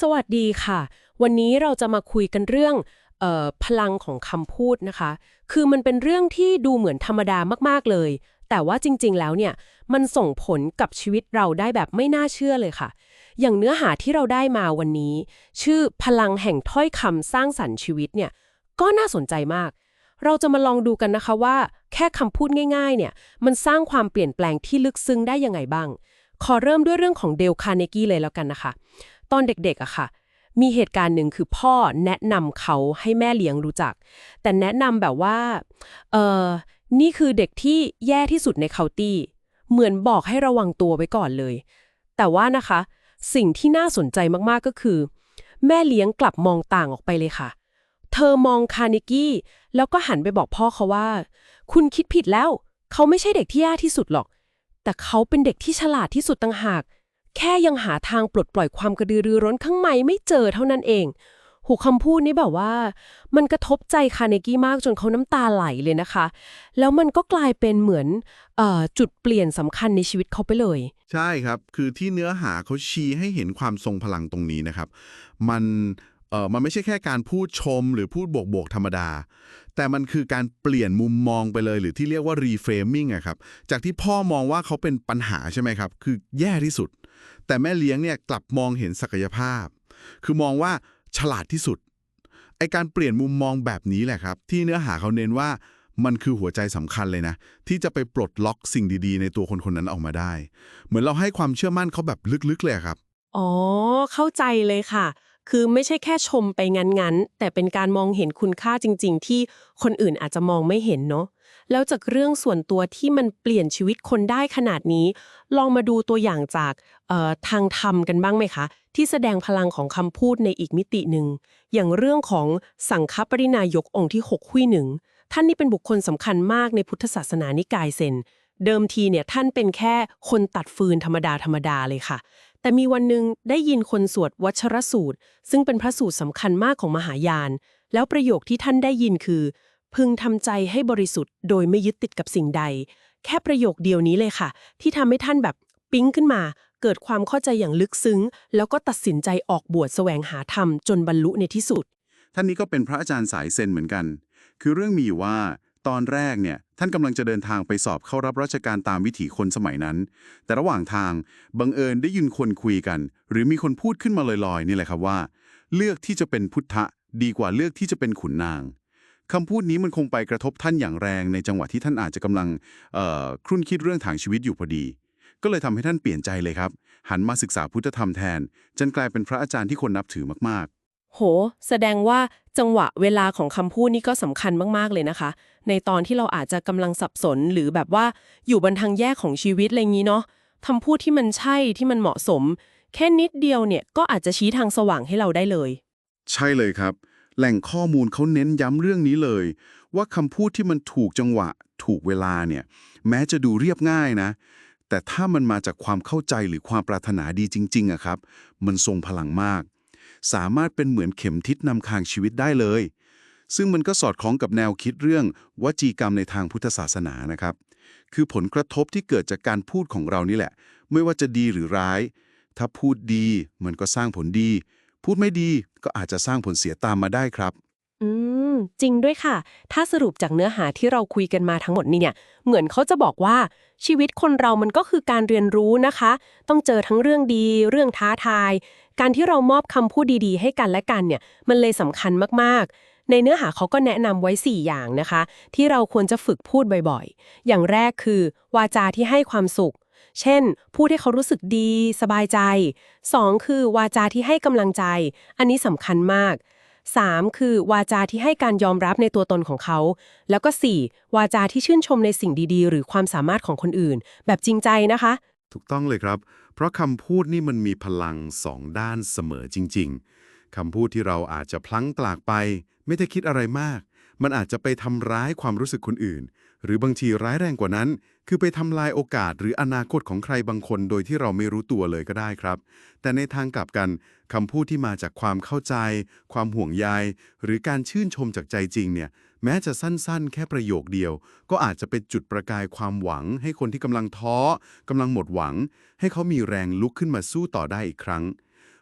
สวัสดีค่ะ วันนี้เราจะมาคุยกันเรื่องออพลังของคำพูดนะคะ คือมันเป็นเรื่องที่ดูเหมือนธรรมดามากๆเลย แต่ว่าจริงๆแล้วเนี่ยมันส่งผลกับชีวิตเราได้แบบไม่น่าเชื่อเลยค่ะ อย่างเนื้อหาที่เราได้มาวันนี้ ชื่อพลังแห่งถ้อยคำสร้างสรรค์ชีวิตเนี่ยก็น่าสนใจมาก เราจะมาลองดูกันนะคะว่า แค่คำพูดง่าย ๆ เนี่ยมันสร้างความเปลี่ยนแปลงที่ลึกซึ้งได้ยังไงบ้าง ขอเริ่มด้วยเรื่องของเดลคาร์เนกีเลยแล้วกันนะคะ ตอนเด็กๆอะค่ะ มีเหตุการณ์หนึ่งคือพ่อแนะนำเขาให้แม่เลี้ยงรู้จัก แต่แนะนำแบบว่าเออนี่คือเด็กที่แย่ที่สุดในเคาตี้ เหมือนบอกให้ระวังตัวไว้ก่อนเลย แต่ว่านะคะ สิ่งที่น่าสนใจมากๆก็คือ แม่เลี้ยงกลับมองต่างออกไปเลยค่ะ เธอมองคาร์เนกี้ แล้วก็หันไปบอกพ่อเขาว่า คุณคิดผิดแล้ว เขาไม่ใช่เด็กที่แย่ที่สุดหรอก แต่เขาเป็นเด็กที่ฉลาดที่สุดต่างหาก แค่ยังหาทางปลดปล่อยความกระดือรือร้นข้างในไม่เจอเท่านั้นเอง หูคำพูดนี้แบบว่า มันกระทบใจคาร์เนกี้มากจนเขาน้ำตาไหลเลยนะคะ แล้วมันก็กลายเป็นเหมือนออจุดเปลี่ยนสำคัญในชีวิตเขาไปเลย ใช่ครับ คือที่เนื้อหาเขาชี้ให้เห็นความทรงพลังตรงนี้นะครับ มันเออมันไม่ใช่แค่การพูดชมหรือพูดโบกๆธรรมดา แต่มันคือการเปลี่ยนมุมมองไปเลย หรือที่เรียกว่า reframing อะครับ จากที่พ่อมองว่าเขาเป็นปัญหาใช่ไหมครับ คือแย่ที่สุด แต่แม่เลี้ยงเนี่ยกลับมองเห็นศักยภาพ คือมองว่าฉลาดที่สุด ไอการเปลี่ยนมุมมองแบบนี้แหละครับ ที่เนื้อหาเขาเน้นว่ามันคือหัวใจสำคัญเลยนะ ที่จะไปปลดล็อกสิ่งดีๆ ในตัวคนคนนั้นออกมาได้ เหมือนเราให้ความเชื่อมั่นเขาแบบลึกๆเลยครับ อ๋อ เข้าใจเลยค่ะ คือไม่ใช่แค่ชมไปงั้นๆ แต่เป็นการมองเห็นคุณค่าจริง ๆ ที่คนอื่นอาจจะมองไม่เห็นเนาะแล้วจากเรื่องส่วนตัวที่มันเปลี่ยนชีวิตคนได้ขนาดนี้ ลองมาดูตัวอย่างจากทางธรรมกันบ้างไหมคะ ที่แสดงพลังของคำพูดในอีกมิติหนึ่ง อย่างเรื่องของสังฆปรินายกองค์ที่ 6 หุยหนึ่ง ท่านนี่เป็นบุคคลสำคัญมากในพุทธศาสนานิกายเซนเดิมทีเนี่ยท่านเป็นแค่คนตัดฟืนธรรมดาธรรมดาเลยค่ะ แต่มีวันหนึ่งได้ยินคนสวดวัชรสูตร ซึ่งเป็นพระสูตรสำคัญมากของมหายาน แล้วประโยคที่ท่านได้ยินคือ พึงทำใจให้บริสุทธิ์โดยไม่ยึดติดกับสิ่งใด แค่ประโยคเดียวนี้เลยค่ะ ที่ทำให้ท่านแบบปิ๊งขึ้นมา เกิดความเข้าใจอย่างลึกซึ้ง แล้วก็ตัดสินใจออกบวชแสวงหาธรรมจนบรรลุในที่สุด ท่านนี้ก็เป็นพระอาจารย์สายเซนเหมือนกัน คือเรื่องมีอยู่ว่า ตอนแรกเนี่ยท่านกำลังจะเดินทางไปสอบเข้ารับราชการตามวิถีคนสมัยนั้น แต่ระหว่างทางบังเอิญได้ยินคนคุยกัน หรือมีคนพูดขึ้นมาลอยๆนี่แหละครับว่า เลือกที่จะเป็นพุทธะดีกว่าเลือกที่จะเป็นขุนนางคำพูดนี้มันคงไปกระทบท่านอย่างแรงในจังหวะที่ท่านอาจจะกำลังเอ่อครุ่นคิดเรื่องทางชีวิตอยู่พอดี ก็เลยทำให้ท่านเปลี่ยนใจเลยครับ หันมาศึกษาพุทธธรรมแทน จนกลายเป็นพระอาจารย์ที่คนนับถือมาก โห แสดงว่าจังหวะเวลาของคำพูดนี่ก็สำคัญมากๆเลยนะคะ ในตอนที่เราอาจจะกำลังสับสนหรือแบบว่าอยู่บนทางแยกของชีวิตอะไรงี้เนาะคำพูดที่มันใช่ที่มันเหมาะสม แค่นิดเดียวเนี่ยก็อาจจะชี้ทางสว่างให้เราได้เลย ใช่เลยครับ แหล่งข้อมูลเขาเน้นย้ำเรื่องนี้เลย ว่าคำพูดที่มันถูกจังหวะ ถูกเวลาเนี่ย แม้จะดูเรียบง่ายนะ แต่ถ้ามันมาจากความเข้าใจหรือความปรารถนาดีจริงๆอะครับ มันทรงพลังมาก สามารถเป็นเหมือนเข็มทิศนำทางชีวิตได้เลย ซึ่งมันก็สอดคล้องกับแนวคิดเรื่องวจีกรรมในทางพุทธศาสนานะครับ คือผลกระทบที่เกิดจากการพูดของเรานี่แหละ ไม่ว่าจะดีหรือร้าย ถ้าพูดดีมันก็สร้างผลดี พูดไม่ดีก็อาจจะสร้างผลเสียตามมาได้ครับ จริงด้วยค่ะ ถ้าสรุปจากเนื้อหาที่เราคุยกันมาทั้งหมดนี่เนี่ย เหมือนเขาจะบอกว่าชีวิตคนเรามันก็คือการเรียนรู้นะคะ ต้องเจอทั้งเรื่องดี เรื่องท้าทาย การที่เรามอบคำพูดดีๆ ให้กันและกันเนี่ย มันเลยสำคัญมากๆ ในเนื้อหาเขาก็แนะนำไว้ 4 อย่างนะคะ ที่เราควรจะฝึกพูดบ่อยๆ อย่างแรกคือ วาจาที่ให้ความสุขเช่น พูดให้เขารู้สึกดี สบายใจ 2. คือวาจาที่ให้กำลังใจ อันนี้สำคัญมาก 3. คือวาจาที่ให้การยอมรับในตัวตนของเขา แล้วก็ 4. วาจาที่ชื่นชมในสิ่งดีๆ หรือความสามารถของคนอื่น แบบจริงใจนะคะ ถูกต้องเลยครับ เพราะคำพูดนี่มันมีพลังสองด้านเสมอจริง ๆคำพูดที่เราอาจจะพลั้งปลากไป ไม่ได้คิดอะไรมาก มันอาจจะไปทำร้ายความรู้สึกคนอื่น หรือบางทีร้ายแรงกว่านั้น คือไปทำลายโอกาสหรืออนาคตของใครบางคนโดยที่เราไม่รู้ตัวเลยก็ได้ครับ แต่ในทางกลับกันคำพูดที่มาจากความเข้าใจ ความห่วงใยหรือการชื่นชมจากใจจริงเนี่ยแม้จะสั้นๆ แค่ประโยคเดียว ก็อาจจะเป็นจุดประกายความหวัง ให้คนที่กำลังท้อกำลังหมดหวัง ให้เขามีแรงลุกขึ้นมาสู้ต่อได้อีกครั้ง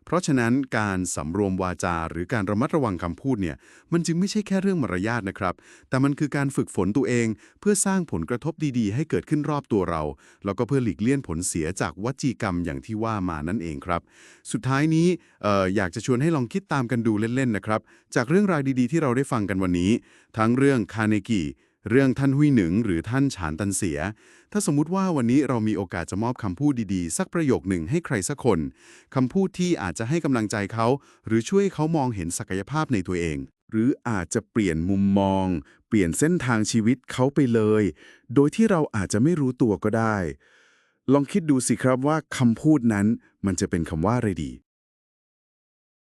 เพราะฉะนั้นการสำรวมวาจาหรือการระมัดระวังคำพูดเนี่ยมันจึงไม่ใช่แค่เรื่องมารยาทนะครับ แต่มันคือการฝึกฝนตัวเอง เพื่อสร้างผลกระทบดีๆ ให้เกิดขึ้นรอบตัวเรา แล้วก็เพื่อหลีกเลี่ยงผลเสียจากวจีกรรมอย่างที่ว่ามานั่นเองครับ สุดท้ายนี้อออยากจะชวนให้ลองคิดตามกันดูเล่นๆนะครับจากเรื่องราวดีๆ ที่เราได้ฟังกันวันนี้ ทั้งเรื่องคาเนกิ เรื่องท่านหุยหนึ่งหรือท่านฉานตันเสีย ถ้าสมมุติว่าวันนี้เรามีโอกาสจะมอบคำพูดดีๆ สักประโยคหนึ่งให้ใครสักคนคำพูดที่อาจจะให้กำลังใจเขา หรือช่วยเขามองเห็นศักยภาพในตัวเอง หรืออาจจะเปลี่ยนมุมมอง เปลี่ยนเส้นทางชีวิตเขาไปเลย โดยที่เราอาจจะไม่รู้ตัวก็ได้ ลองคิดดูสิครับว่าคำพูดนั้นมันจะเป็นคำว่าอะไรดี